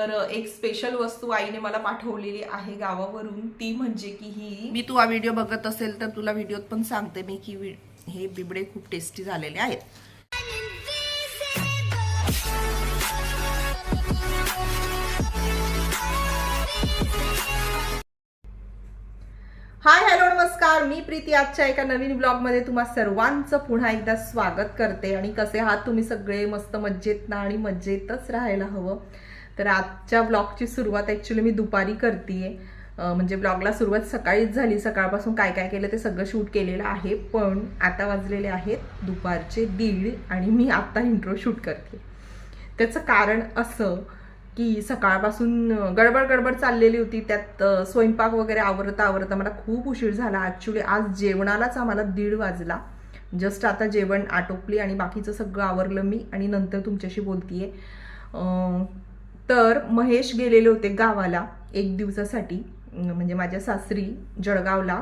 तर एक स्पेशल वस्तू आईने मला पाठवलेली आहे गावावरून. ती म्हणजे की ही मी तू हा व्हिडिओ बघत असेल तर तुला व्हिडिओत पण सांगते मी की हे बिबडे खूप टेस्टी झालेले आहेत. हाय हॅलो नमस्कार. मी प्रीती. आजच्या एका नवीन ब्लॉगमध्ये तुम्हा सर्वांचं पुन्हा एकदा स्वागत करते. आणि कसे आहात तुम्ही सगळे? मस्त मज्जेत ना आणि मज्जेतच राहायला हवं. तर आजच्या ब्लॉगची सुरुवात ॲक्च्युली मी दुपारी करते म्हणजे ब्लॉगला सुरुवात सकाळीच झाली. सकाळपासून काय काय केलं ते सगळं शूट केलेलं आहे. पण आता वाजलेले आहेत दुपारचे दीड आणि मी आत्ता इंट्रो शूट करते. त्याचं कारण असं की सकाळपासून गडबड गडबड चाललेली होती. त्यात स्वयंपाक वगैरे आवरता आवरता मला खूप उशीर झाला. ॲक्च्युली आज जेवणालाच आम्हाला दीड वाजला. जस्ट आता जेवण आटोपली आणि बाकीचं सगळं आवरलं मी आणि नंतर तुमच्याशी बोलतीये. तर महेश गेलेले होते गावाला एक दिवसासाठी. म्हणजे माझ्या सासरी जळगावला.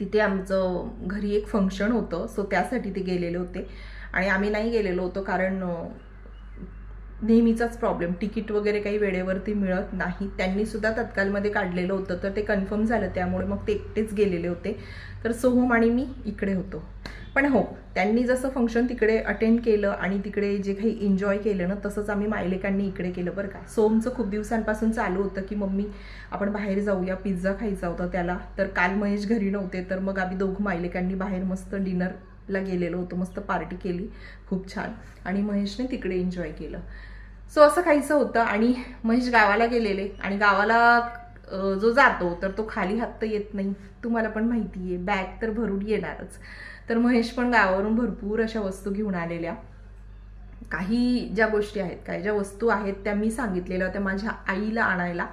तिथे आमचं घरी एक फंक्शन होतं सो त्यासाठी ते गेलेले होते. आणि आम्ही नाही गेलेलो होतो कारण नेहमीचाच प्रॉब्लेम तिकीट वगैरे काही वेळेवरती मिळत नाही. त्यांनीसुद्धा तत्कालमध्ये काढलेलं होतं तर ते कन्फर्म झालं त्यामुळे मग ते एकटेच गेलेले होते. तर सोहम आणि मी इकडे होतो. पण हो त्यांनी जसं फंक्शन तिकडे अटेंड केलं आणि तिकडे जे काही एन्जॉय केलं ना तसंच आम्ही मायलेकांनी इकडे केलं बरं का. सोमचं खूप दिवसांपासून चालू होतं की मम्मी आपण बाहेर जाऊया पिझ्झा खायचा होता त्याला. तर काल महेश घरी नव्हते तर मग आम्ही दोघं मायलेकांनी बाहेर मस्त डिनरला गेलेलो होतो मस्त पार्टी केली. खूप छान. आणि महेशने तिकडे एन्जॉय केलं. सो असं काहीसं होतं आणि महेश गावाला गेलेले. आणि गावाला जो जातो तर तो खाली हात तर येत नाही. तुम्हाला पण माहिती आहे बॅग तर भरून येणारच. तर महेश पण गावावरून भरपूर अशा वस्तू घेऊन आलेल्या. काही ज्या गोष्टी आहेत काही ज्या वस्तू आहेत त्या मी सांगितलेल्या होत्या माझ्या आईला आणायला.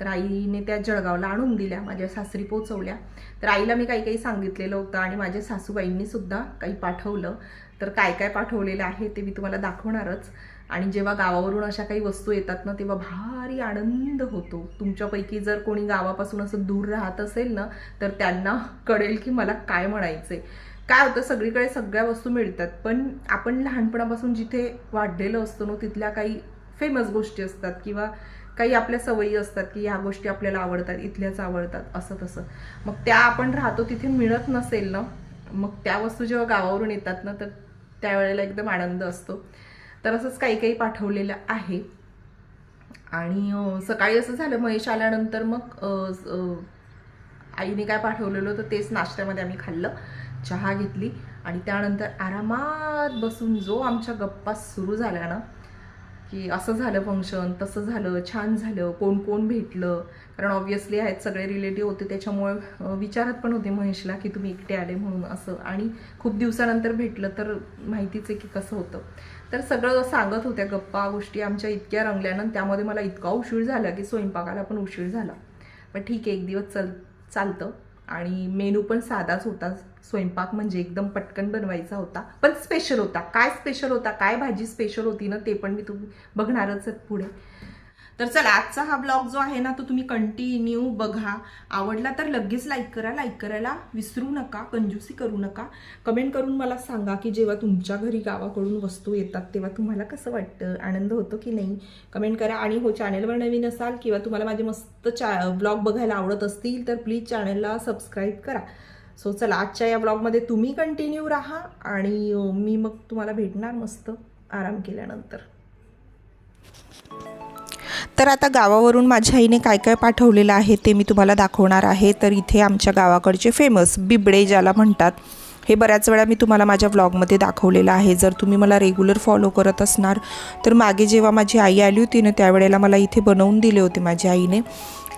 तर आईने त्या जळगावला आणून दिल्या माझ्या सासरी पोचवल्या तर आईला मी काही काही सांगितलेलं होतं आणि माझ्या सासूबाईंनी सुद्धा काही पाठवलं. तर काय काय पाठवलेलं आहे ते मी तुम्हाला दाखवणारच. आणि जेव्हा गावावरून अशा काही वस्तू येतात ना तेव्हा भारी आनंद होतो. तुमच्यापैकी जर कोणी गावापासून असं दूर राहत असेल ना तर त्यांना कळेल की मला काय म्हणायचं आहे काय होतं सगळीकडे सगळ्या वस्तू मिळतात पण आपण लहानपणापासून जिथे वाढलेलं असतो ना तिथल्या काही फेमस गोष्टी असतात किंवा काही आपल्या सवयी असतात की ह्या गोष्टी आपल्याला आवडतात इथल्याच आवडतात असं तसं. मग त्या आपण राहतो तिथे मिळत नसेल ना मग त्या वस्तू जेव्हा गावावरून येतात ना तर त्यावेळेला एकदम आनंद असतो. तर असंच काही काही पाठवलेलं आहे. आणि सकाळी असं झालं महेश आल्यानंतर मग आईने काय पाठवलेलं होतं तेच नाश्त्यामध्ये आम्ही खाल्लं. चहा घेतली आणि त्यानंतर आरामात बसून जो आमच्या गप्पा सुरू झाल्या ना की असं झालं फंक्शन तसं झालं छान झालं कोण कोण भेटलं? कारण ऑब्व्हियसली आहेत सगळे रिलेटिव्ह होते त्याच्यामुळे विचारत पण होते महेशला की तुम्ही एकटे आले म्हणून असं. आणि खूप दिवसानंतर भेटलं तर माहितीच आहे की कसं होतं. तर सगळं सांगत होत्या गप्पा गोष्टी आमच्या इतक्या रंगल्यानं त्यामध्ये मला इतका उशीर झाला की स्वयंपाकाला पण उशीर झाला. पण ठीक आहे एक दिवस चल चालतं. आणि मेनू पण साधाच होता. स्वयंपाक म्हणजे एकदम पटकन बनवायचा होता. पण स्पेशल होता. काय स्पेशल होता? काय भाजी स्पेशल होती ना ते पण मी तुम्ही बघणारच आहेत पुढे. तर चला आजचा हा ब्लॉग जो आहे ना तो तुम्ही कंटिन्यू बघा. आवडला तर लगेच लाईक करा लाईक करायला विसरू नका कंजूसी करू नका. कमेंट करून मला सांगा की जेव्हा तुमच्या घरी गावाकडून वस्तू येतात तेव्हा तुम्हाला कसं वाटतं? आनंद होतो की नाही? कमेंट करा. आणि हो चॅनलवर नवीन असाल किंवा तुम्हाला माझे मस्त चा ब्लॉग बघायला आवडत असतील तर प्लीज चॅनलला सबस्क्राईब करा. सो चला आजच्या या ब्लॉगमध्ये तुम्ही कंटिन्यू राहा आणि मी मग तुम्हाला भेटणार मस्त आराम केल्यानंतर. तर आता गावावरून माझ्या आईने काय काय पाठवलेलं आहे ते मी तुम्हाला दाखवणार आहे. तर इथे आमच्या गावाकडचे फेमस बिबडे ज्याला म्हणतात हे बऱ्याच वेळा मी तुम्हाला माझ्या व्लॉगमध्ये दाखवलेलं आहे. जर तुम्ही मला रेग्युलर फॉलो करत असणार तर मागे जेव्हा माझी आई आली होती ना त्यावेळेला मला इथे बनवून दिले होते माझ्या आईने.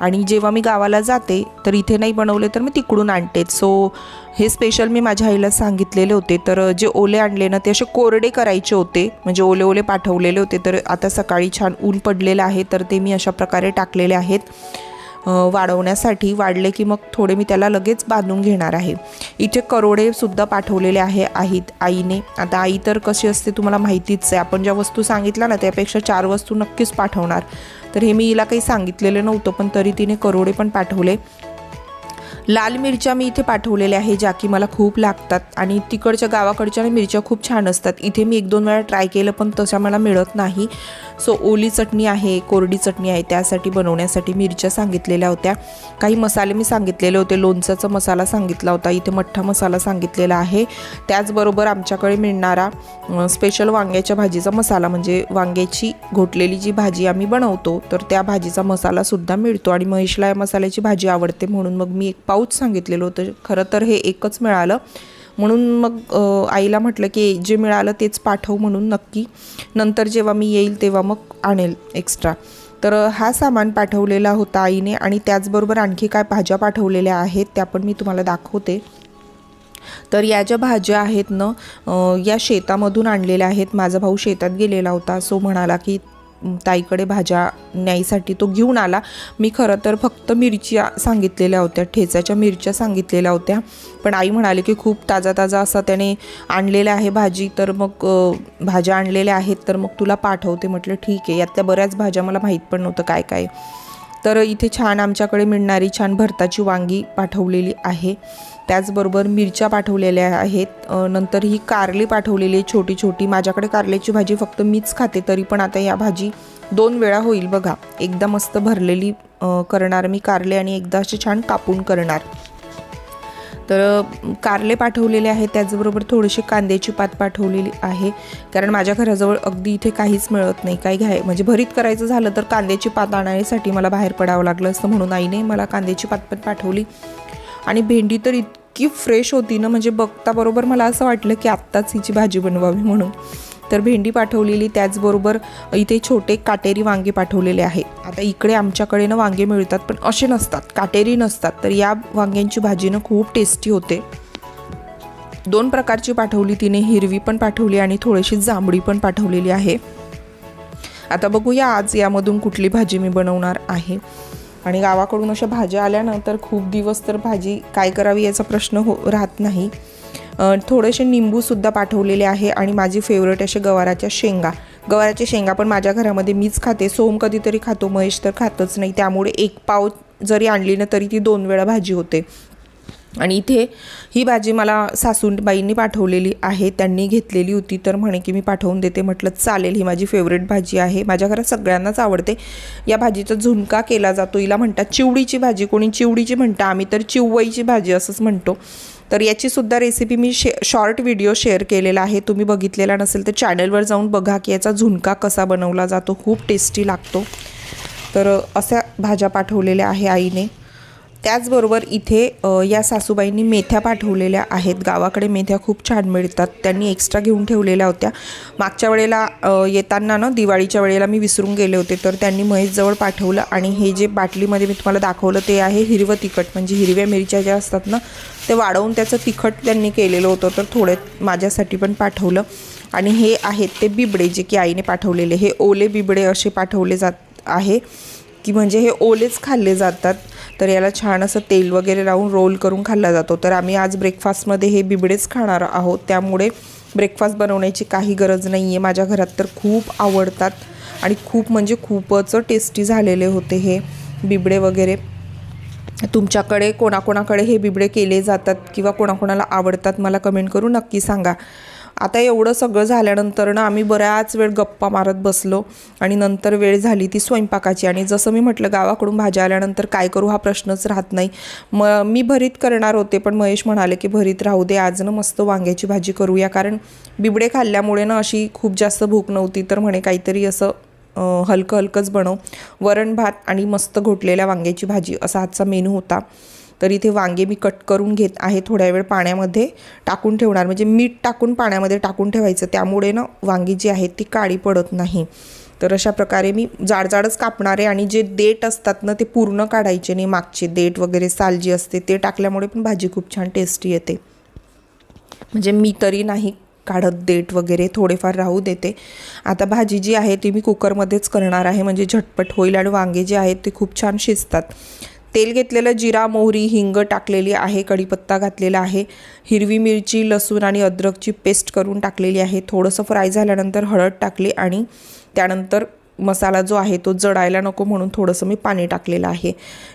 आणि जेव्हा मी गावाला जाते तर इथे नाही बनवले तर मी तिकडून आणतेच सो हे स्पेशल मी माझ्या आईला सांगितलेले होते. तर जे ओले आणले ना ते असे कोरडे करायचे होते. म्हणजे ओले ओले पाठवलेले होते. तर आता सकाळी छान ऊन पडलेलं आहे. तर ते मी अशा प्रकारे टाकलेले आहेत. वाढवण्यासाठी वाढले की मग थोडे मी त्याला लगेच बांधून घेणार आहे. इथे करोडेसुद्धा पाठवलेले आहे आहेत आईने. आता आई तर कशी असते तुम्हाला माहितीच आहे. आपण ज्या वस्तू सांगितल्या ना त्यापेक्षा चार वस्तू नक्कीच पाठवणार. तर हे मी हिला काही सांगितलेलं नव्हतं पण तरी तिने करोडे पण पाठवले. लाल मिरच्या मी इथे पाठवलेल्या आहे ज्या की मला खूप लागतात. आणि तिकडच्या गावाकडच्या मिरच्या खूप छान असतात. इथे मी एक दोन वेळा ट्राय केलं पण तशा मला मिळत नाही. सो ओली चटणी आहे कोरडी चटणी आहे त्यासाठी बनवण्यासाठी मिरच्या सांगितलेल्या होत्या. काही मसाले मी सांगितलेले होते लोणचाचा मसाला सांगितला होता इथे मठ्ठा मसाला सांगितलेला आहे. त्याचबरोबर आमच्याकडे मिळणारा स्पेशल वांग्याच्या भाजीचा मसाला म्हणजे वांग्याची घोटलेली जी भाजी आम्ही बनवतो तर त्या भाजीचा मसालासुद्धा मिळतो. आणि महेशला या मसाल्याची भाजी आवडते म्हणून मग मी एक पाऊच सांगितलेलं होतं. खरं तर हे एकच मिळालं. म्हणून मग आईला म्हटलं की जे मिळालं तेच पाठव म्हणून नक्की. नंतर जेव्हा मी येईल तेव्हा मग आणेल एक्स्ट्रा तर हा सामान पाठवलेला होता आईने आणि त्याचबरोबर आणखी काय भाज्या पाठवलेल्या आहेत त्या पण मी तुम्हाला दाखवते. तर या ज्या भाज्या आहेत ना या शेतामधून आणलेल्या आहेत. माझा भाऊ शेतात गेलेला होता. सो म्हणाला की ताईकडे भाज्या न्यायसाठी तो घेऊन आला. मी खरं तर फक्त मिरच्या सांगितलेल्या होत्या ठेचाच्या मिरच्या सांगितलेल्या होत्या. पण आई म्हणाली की खूप ताजा ताजा असा त्याने आणलेला आहे भाजी तर मग भाज्या आणलेल्या आहेत तर मग तुला पाठवते. म्हटलं ठीक आहे. यातल्या बऱ्याच भाज्या मला माहीत पण नव्हतं काय काय. तर इथे छान आमच्याकडे मिळणारी छान भरताची वांगी पाठवलेली आहे. त्याचबरोबर मिरच्या पाठवलेल्या आहेत. नंतर ही कारली पाठवलेली आहे छोटी छोटी. माझ्याकडे कारल्याची भाजी फक्त मीच खाते तरी पण आता या भाजी दोन वेळा होईल बघा. एकदा मस्त भरलेली करणार मी कारले आणि एकदा असे छान कापून करणार. तर कारले पाठवलेले आहे त्याचबरोबर थोडीशी कांद्याची पात पाठवलेली आहे. कारण माझ्या घराजवळ अगदी इथे काहीच मिळत नाही. काही घ्याय म्हणजे भरीत करायचं झालं तर कांद्याची पात आणण्यासाठी मला बाहेर पडावं लागलं असतं म्हणून आईने मला कांद्याची पात पण पाठवली. आणि भेंडी तर इतकी फ्रेश होती ना म्हणजे बघता बरोबर मला असं वाटलं की आत्ताच हिची भाजी बनवावी म्हणून. तर भेंडी पाठवलेली त्याचबरोबर इथे छोटे काटेरी वांगे पाठवलेले आहेत आता इकडे आमच्याकडे ना वांगे मिळतात पण असे नसतात काटेरी नसतात. तर या वांग्यांची भाजी ना खूप टेस्टी होते. दोन प्रकारची पाठवली तिने हिरवी पण पाठवली आणि थोडीशी जांभळी पण पाठवलेली आहे. आता बघूया आज यामधून कुठली भाजी मी बनवणार आहे. आणि गावाकडून अशा भाज्या आल्यानंतर खूप दिवस तर भाजी काय करावी याचा प्रश्न हो राहत नाही. थोडेसे निंबूसुद्धा पाठवलेले आहे आणि माझी फेवरेट असे गवाराच्या शेंगा. गवाराच्या शेंगा पण माझ्या घरामध्ये मीच खाते. सोम कधीतरी खातो महेश तर खातच नाही. त्यामुळे एक पाव जरी आणली ना तरी ती दोन वेळा भाजी होते. आणि इथे ही भाजी मला सासूबाईंनी पाठवलेली आहे त्यांनी घेतलेली होती तर म्हणे की मी पाठवून देते. म्हटलं चालेल ही माझी फेवरेट भाजी आहे. माझ्या घरात सगळ्यांनाच आवडते. या भाजीचा झुणका केला जातो. हिला म्हणतात चिवडीची भाजी. कोणी चिवडीची म्हणता आम्ही तर चिवईची भाजी असंच म्हणतो. तर याचीसुद्धा रेसिपी मी शे शॉर्ट व्हिडिओ शेअर केलेला आहे. तुम्ही बघितलेला नसेल तर चॅनलवर जाऊन बघा की याचा झुणका कसा बनवला जातो. खूप टेस्टी लागतो. तर अशा भाज्या पाठवलेल्या आहे आईने. त्याचबरोबर इथे या सासूबाईंनी मेथ्या पाठवलेल्या आहेत. गावाकडे मेथ्या खूप छान मिळतात. त्यांनी एक्स्ट्रा घेऊन ठेवलेल्या होत्या. मागच्या वेळेला येताना ना दिवाळीच्या वेळेला मी विसरून गेले होते. तर त्यांनी महेशजवळ पाठवलं आणि हे जे बाटलीमध्ये मी तुम्हाला दाखवलं ते आहे हिरवं तिखट. म्हणजे हिरव्या मिरच्या ज्या असतात ना ते वाढवून त्याचं तिखट त्यांनी केलेलं होतं. तर थोडे माझ्यासाठी पण पाठवलं. आणि हे आहेत ते बिबडे जे की आईने पाठवलेले. हे ओले बिबडे असे पाठवले जात आहे. की म्हणजे हे ओलेच खाल्ले जातात तर याला छान असं तेल वगैरे लावून रोल करून खाल्ला जातो. तर आम्ही आज ब्रेकफास्टमध्ये हे बिबडेच खाणार आहोत. त्यामुळे ब्रेकफास्ट बनवण्याची काही गरज नाही आहे माझ्या घरात तर खूप आवडतात आणि खूप म्हणजे खूपच टेस्टी झालेले होते हे बिबडे वगैरे. तुमच्याकडे कोणाकोणाकडे हे बिबडे केले जातात किंवा कोणाकोणाला आवडतात मला कमेंट करून नक्की सांगा. आता एवढं सगळं झाल्यानंतर ना आम्ही बऱ्याच वेळ गप्पा मारत बसलो आणि नंतर वेळ झाली ती स्वयंपाकाची. आणि जसं मी म्हटलं गावाकडून भाज्या आल्यानंतर काय करू हा प्रश्नच राहत नाही. म मी भरीत करणार होते पण महेश म्हणाले की भरीत राहू दे आज ना मस्त वांग्याची भाजी करूया. कारण बिबडे खाल्ल्यामुळे ना अशी खूप जास्त भूक नव्हती तर म्हणे काहीतरी असं हलकं हलकंच बनव. वरण भात आणि मस्त घोटलेल्या वांग्याची भाजी असा आजचा मेनू होता. तर इथे वांगे मी कट करून घेत आहे थोड्या वेळ पाण्यामध्ये टाकून ठेवणार. म्हणजे मीठ टाकून पाण्यामध्ये टाकून ठेवायचं. त्यामुळे ना वांगी जी आहेत ती काळी पडत नाही. तर अशा प्रकारे मी जाडजाडच कापणार आहे आणि जे देठ असतात ना ते पूर्ण काढायचे नाही मागचे. देठ वगैरे साल जी असते ते टाकल्यामुळे पण भाजी खूप छान टेस्टी येते. म्हणजे मी तरी नाही काढत देठ वगैरे थोडेफार राहू देते. आता भाजी जी आहे ती मी कुकरमध्येच करणार आहे. म्हणजे झटपट होईल आणि वांगे जे आहेत ते खूप छान शिजतात. तेल घेतलेलं जिरा मोहरी हिंग टाकलेली आहे कढीपत्ता घातलेला आहे. हिरवी मिरची लसूण आणि अद्रकची पेस्ट करून टाकलेली आहे. थोडंसं फ्राय झाल्यानंतर हळद टाकली आणि त्यानंतर मसाला जो आहे तो जडायला नको म्हणून थोडंसं मी पाणी टाकलेलं आहे.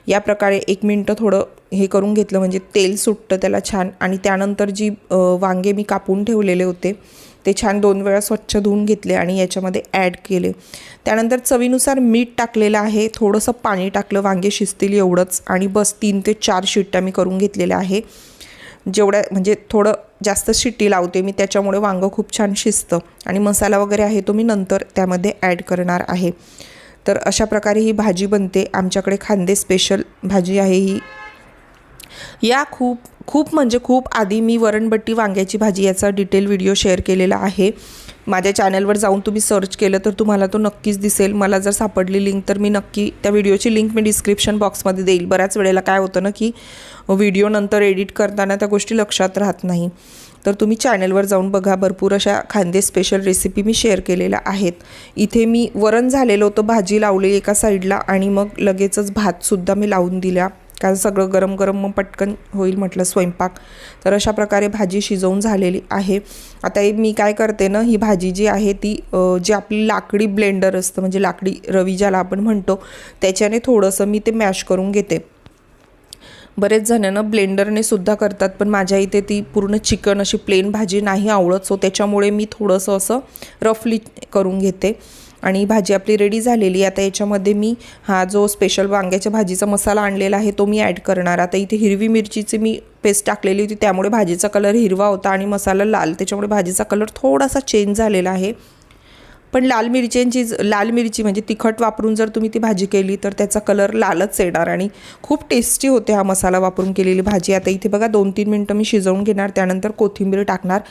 या प्रकारे एक मिनटं थोडं हे करून घेतलं म्हणजे तेल सुटतं त्याला छान. आणि त्यानंतर जी वांगे मी कापून ठेवलेले होते ते छान दोन वेळा स्वच्छ धुवून घेतले आणि याच्यामध्ये ॲड केले. त्यानंतर चवीनुसार मीठ टाकलेलं आहे. थोडंसं पाणी टाकलं. वांगे शिजतील एवढंच. आणि बस तीन ते चार शिट्ट्या मी करून घेतलेल्या आहे. जेवढ्या म्हणजे थोडं जास्त शिट्टी लावते मी त्याच्यामुळे वांगं खूप छान शिजतं. आणि मसाला वगैरे आहे तो मी नंतर त्यामध्ये ॲड करणार आहे. तर अशा प्रकारे ही भाजी बनते. आमच्याकडे खांदे स्पेशल भाजी आहे ही. या खूप खूप म्हणजे खूप आधी मी वरणबट्टी वांग्याची भाजी याचा डिटेल व्हिडिओ शेअर केलेला आहे. माझ्या चॅनलवर जाऊन तुम्ही सर्च केलं तर तुम्हाला तो नक्कीच दिसेल. मला जर सापडली लिंक तर मी नक्की त्या व्हिडिओची लिंक मी डिस्क्रिप्शन बॉक्समध्ये देईल. बऱ्याच वेळेला काय होतं ना की व्हिडिओ नंतर एडिट करताना त्या गोष्टी लक्षात राहत नाही. तर तुम्ही चॅनलवर जाऊन बघा. भरपूर अशा खांदे स्पेशल रेसिपी मी शेअर केलेल्या आहेत. इथे मी वरण झालेलं होतं. भाजी लावली एका साईडला आणि मग लगेचच भातसुद्धा मी लावून दिला कारण सगळं गरम गरम मग पटकन होईल म्हटलं स्वयंपाक. तर अशा प्रकारे भाजी शिजवून झालेली आहे. आता हे मी काय करते ना ही भाजी जी आहे ती जी आपली लाकडी ब्लेंडर असतं म्हणजे लाकडी रवी ज्याला आपण म्हणतो त्याच्याने थोडंसं मी ते मॅश करून घेते. बरेच जणांना ब्लेंडरने सुद्धा करतात पण माझ्या इथे ती पूर्ण चिकन अशी प्लेन भाजी नाही आवडत सो त्याच्यामुळे मी थोडंसं असं रफली करून घेते आणि भाजी आपली रेडी झालेली आहे. आता याच्यामध्ये मी हा जो स्पेशल वांग्याच्या भाजीचा मसाला आणलेला आहे तो मी ॲड करणार आता इथे हिरवी मिरचीची मी पेस्ट टाकलेली होती त्यामुळे भाजीचा कलर हिरवा होता आणि मसाला लाल त्याच्यामुळे भाजीचा कलर थोडासा चेंज झालेला आहे पण लाल मिरच्यांची लाल मिरची म्हणजे तिखट वापरून जर तुम्ही ती भाजी केली तर त्याचा कलर लालच येणार आणि खूप टेस्टी होते हा मसाला वापरून केलेली भाजी. आता इथे बघा दोन तीन मिनटं मी शिजवून घेणार त्यानंतर कोथिंबीर टाकणार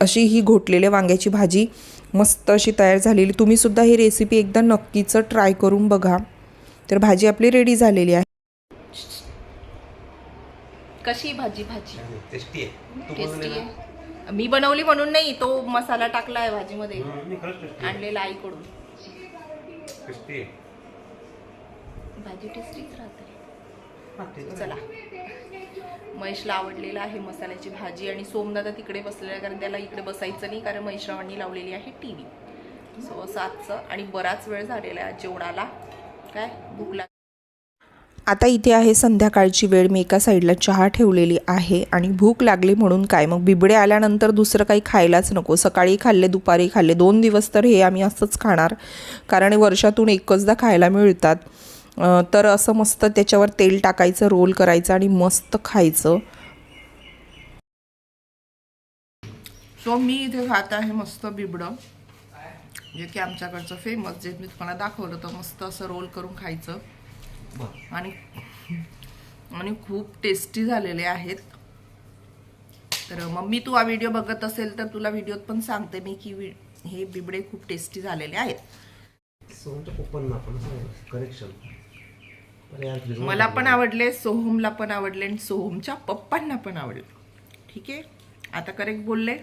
अशी ही घोटलेल्या वांग्याची भाजी मस्त अशी तयार झालेली. तुम्हीसुद्धा ही रेसिपी एकदा नक्कीच ट्राय करून बघा. तर भाजी आपली रेडी झालेली आहे. कशी भाजी? भाजी. टेस्टी आहे. मी बनवली म्हणून नाही तो मसाला टाकला आहे. भाजीमध्ये. आणलेला आईकडून. भाजी टेस्टीच राहते. चला. महेशला आवडलेला आहे मसाल्याची भाजी आणि सोमदादा तिकडे बसलेला आहे कारण त्याला इकडे बसायचं नाही कारण महेशरावांनी लावलेली आहे टी व्ही सो असं आजचं आणि बराच वेळ झालेला आहे जेवणाला. काय? भूक आता इथे आहे संध्याकाळची वेळ. मी एका साईडला चहा ठेवलेली आहे आणि भूक लागली म्हणून काय? मग बिबडे आल्यानंतर दुसरं काही खायलाच नको. सकाळी खाल्ले दुपारी खाल्ले. दोन दिवस तर हे आम्ही असंच खाणार. कारण वर्षातून एकचदा खायला मिळतात. तर असं मस्त त्याच्यावर तेल टाकायचं रोल करायचं आणि मस्त खायचं. सो मी इथे खात आहे मस्त बिबडं. जे की आमच्याकडचं फेमस जे मी तुम्हाला दाखवलं तर मस्त असं रोल करून खायचं. आणि आणि खूप टेस्टी झालेले आहेत. तर मम्मी तू हा व्हिडिओ बघत असेल तर तुला व्हिडिओत पण सांगते मी की हे बिबडे खूप टेस्टी झालेले आहेत. मला पण आवडले सोहमला पण आवडले आणि सोहमच्या पप्पांना पण आवडले. ठीक आहे? आता करेक्ट बोलले?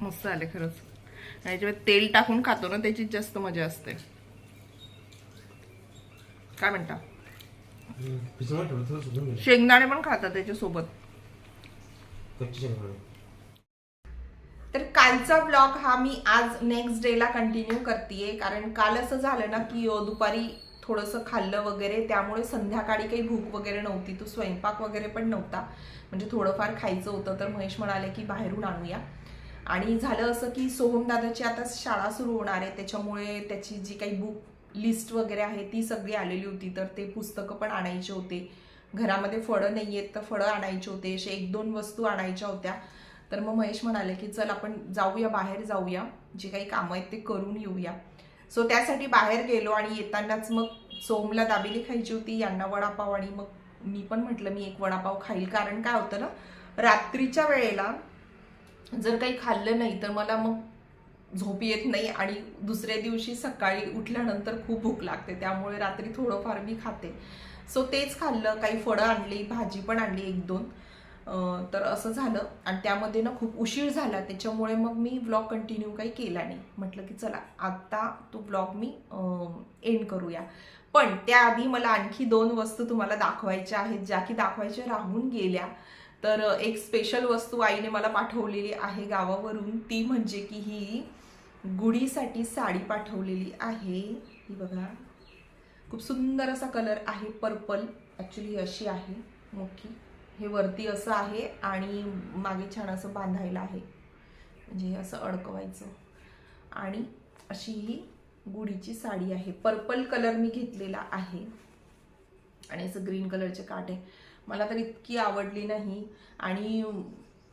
मस्त आले खरंच. आणि याच्यावर तेल टाकून खातो ना त्याची जास्त मजा असते. काय म्हणता? शेंगदाणे पण खातात त्याच्यासोबत. कच्ची शेंगदाणे. तर कालचा ब्लॉग हा मी आज नेक्स्ट डेला कंटिन्यू करते कारण काल असं झालं ना की दुपारी थोडंसं खाल्लं वगैरे त्यामुळे संध्याकाळी काही भूक वगैरे नव्हती तो स्वयंपाक वगैरे पण नव्हता. म्हणजे थोडंफार खायचं होतं तर महेश म्हणाले की बाहेरून आणूया. आणि झालं असं की सोहमदादाची आता शाळा सुरू होणार आहे त्याच्यामुळे त्याची जी काही बुक लिस्ट वगैरे आहे ती सगळी आलेली होती. तर ते पुस्तकं पण आणायचे होते. घरामध्ये फळं नाही आहेत तर फळं आणायचे होते. असे एक दोन वस्तू आणायच्या होत्या. तर मग महेश म्हणाले की चल आपण जाऊया बाहेर जाऊया. जे काही कामं आहेत ते करून येऊया. सो त्यासाठी बाहेर गेलो आणि येतानाच मग सोमला दाबेली खायची होती यांना वडापाव आणि मग मी पण म्हटलं मी एक वडापाव खाईल. कारण काय होतं ना रात्रीच्या वेळेला जर काही खाल्लं नाही तर मला मग झोप येत नाही आणि दुसऱ्या दिवशी सकाळी उठल्यानंतर खूप भूक लागते. त्यामुळे रात्री थोडंफार मी खाते. सो तेच खाल्लं. काही फळं आणली भाजी पण आणली एक दोन. तर असं झालं. आणि त्यामध्ये ना खूप उशीर झाला. त्याच्यामुळे मग मी व्लॉग कंटिन्यू काही केला नाही. म्हटलं की चला आत्ता तो व्लॉग मी एंड करूया. पण त्याआधी मला आणखी दोन वस्तू तुम्हाला दाखवायच्या आहेत ज्या की दाखवायच्या राहून गेल्या. तर एक स्पेशल वस्तू आईने मला पाठवलेली आहे गावावरून. ती म्हणजे की ही गुढीसाठी साडी पाठवलेली आहे. ही बघा. खूप सुंदर असा कलर आहे. पर्पल. ॲक्च्युली अशी आहे. मोठी. हे वरती असं आहे आणि मागे छान असं बांधायला आहे. म्हणजे हे असं अडकवायचं. आणि अशी ही गुढीची साडी आहे. पर्पल कलर मी घेतलेला आहे. आणि असं ग्रीन कलरचे काटे मला तर इतकी आवडली नाही. आणि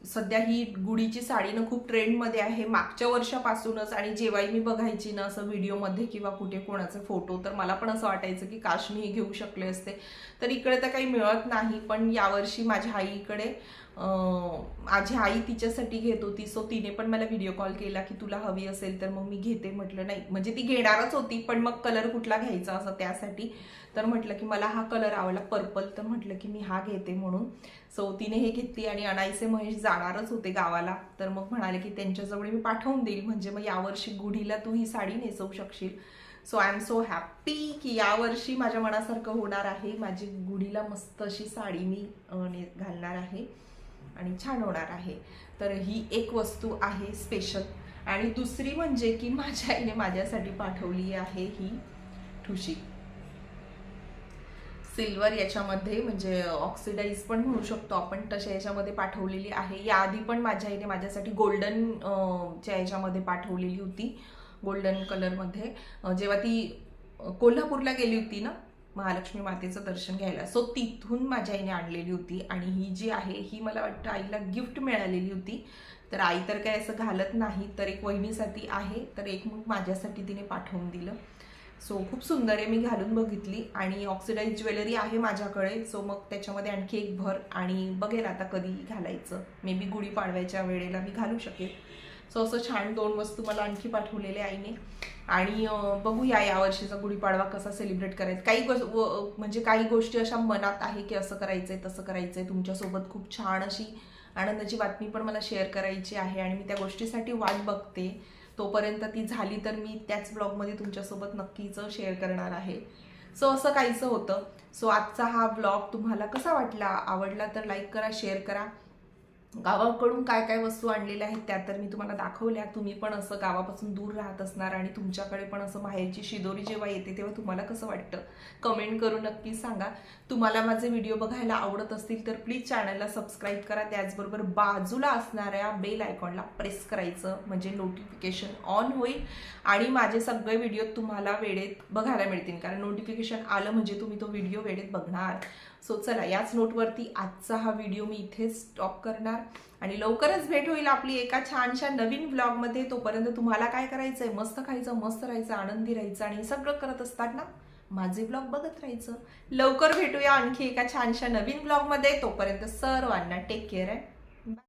सध्या ही गुढीची साडी ना खूप ट्रेंडमध्ये आहे. मागच्या वर्षापासूनच आणि जेव्हाही मी बघायची ना असं व्हिडिओमध्ये किंवा कुठे कोणाचे फोटो तर मला पण असं वाटायचं की काश मी हे घेऊ शकले असते. तर इकडे तर काही मिळत नाही पण यावर्षी माझ्या आईकडे माझी आई तिच्यासाठी घेत होती सो तिने पण मला व्हिडिओ कॉल केला की तुला हवी असेल तर मग मी घेते म्हटलं नाही. म्हणजे ती घेणारच होती पण मग कलर कुठला घ्यायचा असं त्यासाठी. तर म्हटलं की मला हा कलर आवडला पर्पल तर म्हटलं की मी हा घेते म्हणून. सो तिने हे घेतली आणि अनायसे महेश जाणारच होते गावाला. तर मग म्हणाले की त्यांच्याजवळ मी पाठवून देईल म्हणजे मग यावर्षी गुढीला तू ही साडी नेसवू शकशील. So I am so happy की यावर्षी माझ्या मनासारखं होणार आहे. माझी गुढीला मस्त अशी साडी मी ने- घालणार आहे. आणि छान होणार आहे. तर ही एक वस्तू आहे स्पेशल आणि दुसरी म्हणजे की माझ्या आईने माझ्यासाठी पाठवली आहे ही ठुशी. सिल्वर याच्यामध्ये म्हणजे ऑक्सिडाईज पण म्हणू शकतो आपण तशा याच्यामध्ये पाठवलेली आहे. याआधी पण माझ्या आईने माझ्यासाठी गोल्डन च्या याच्यामध्ये पाठवलेली होती गोल्डन कलरमध्ये जेव्हा ती कोल्हापूरला गेली होती ना महालक्ष्मी मातेचं दर्शन घ्यायला. सो तिथून माझ्या आईने आणलेली होती आणि ही जी आहे ही मला वाटतं आईला गिफ्ट मिळालेली होती. तर आई तर काय असं घालत नाही तर एक वहिनीसाठी आहे तर एक मग माझ्यासाठी तिने पाठवून दिलं. सो खूप सुंदर आहे मी घालून बघितली आणि ऑक्सिडाईज ज्वेलरी आहे माझ्याकडे. सो मग त्याच्यामध्ये आणखी एक भर आणि बघेल आता कधी घालायचं. मे बी गुढी पाडव्याच्या वेळेला मी घालू शकेल. सो असं छान दोन वस्तू मला आणखी पाठवलेले आईने. आणि बघूया यावर्षीचा गुढीपाडवा कसा सेलिब्रेट करायचा. काही व- म्हणजे काही गोष्टी अशा मनात आहे की असं करायचंय तसं करायचंय तुमच्यासोबत खूप छान अशी आनंदाची बातमी पण मला शेअर करायची आहे आणि मी त्या गोष्टीसाठी वाट बघते. तोपर्यंत ती झाली तर मी त्याच ब्लॉगमध्ये तुमच्यासोबत नक्कीच शेअर करणार आहे. सो असं काहीचं होतं. सो आजचा हा ब्लॉग तुम्हाला कसा वाटला? आवडला तर लाईक करा शेअर करा. गावाकडून काय काय वस्तू आणलेल्या आहेत त्या तर मी तुम्हाला दाखवल्या. तुम्ही पण असं गावापासून दूर राहत असणार आणि तुमच्याकडे पण असं बाहेरची शिदोरी जेव्हा येते तेव्हा तुम्हाला कसं वाटतं? कमेंट करून नक्की सांगा. तुम्हाला माझे व्हिडिओ बघायला आवडत असतील तर प्लीज चॅनलला सबस्क्राईब करा. त्याचबरोबर बाजूला असणाऱ्या बेल आयकॉनला प्रेस करायचं म्हणजे नोटिफिकेशन ऑन होईल. आणि माझे सगळे व्हिडिओ तुम्हाला वेळेत बघायला मिळतील. कारण नोटिफिकेशन आलं म्हणजे तुम्ही तो व्हिडिओ वेळेत बघणार. सो चला याच नोटवरती आजचा हा व्हिडिओ मी इथेच स्टॉप करणार. आणि लवकरच भेट होईल आपली एका छानशा नवीन व्लॉगमध्ये तोपर्यंत तुम्हाला काय करायचंय? मस्त खायचं मस्त राहायचं आनंदी राहायचं आणि हे सगळं करत असतात ना? माझे ब्लॉग बघत राहायचं. लवकर भेटूया आणखी एका छानशा नवीन ब्लॉगमध्ये तोपर्यंत सर्वांना टेक केअर आहे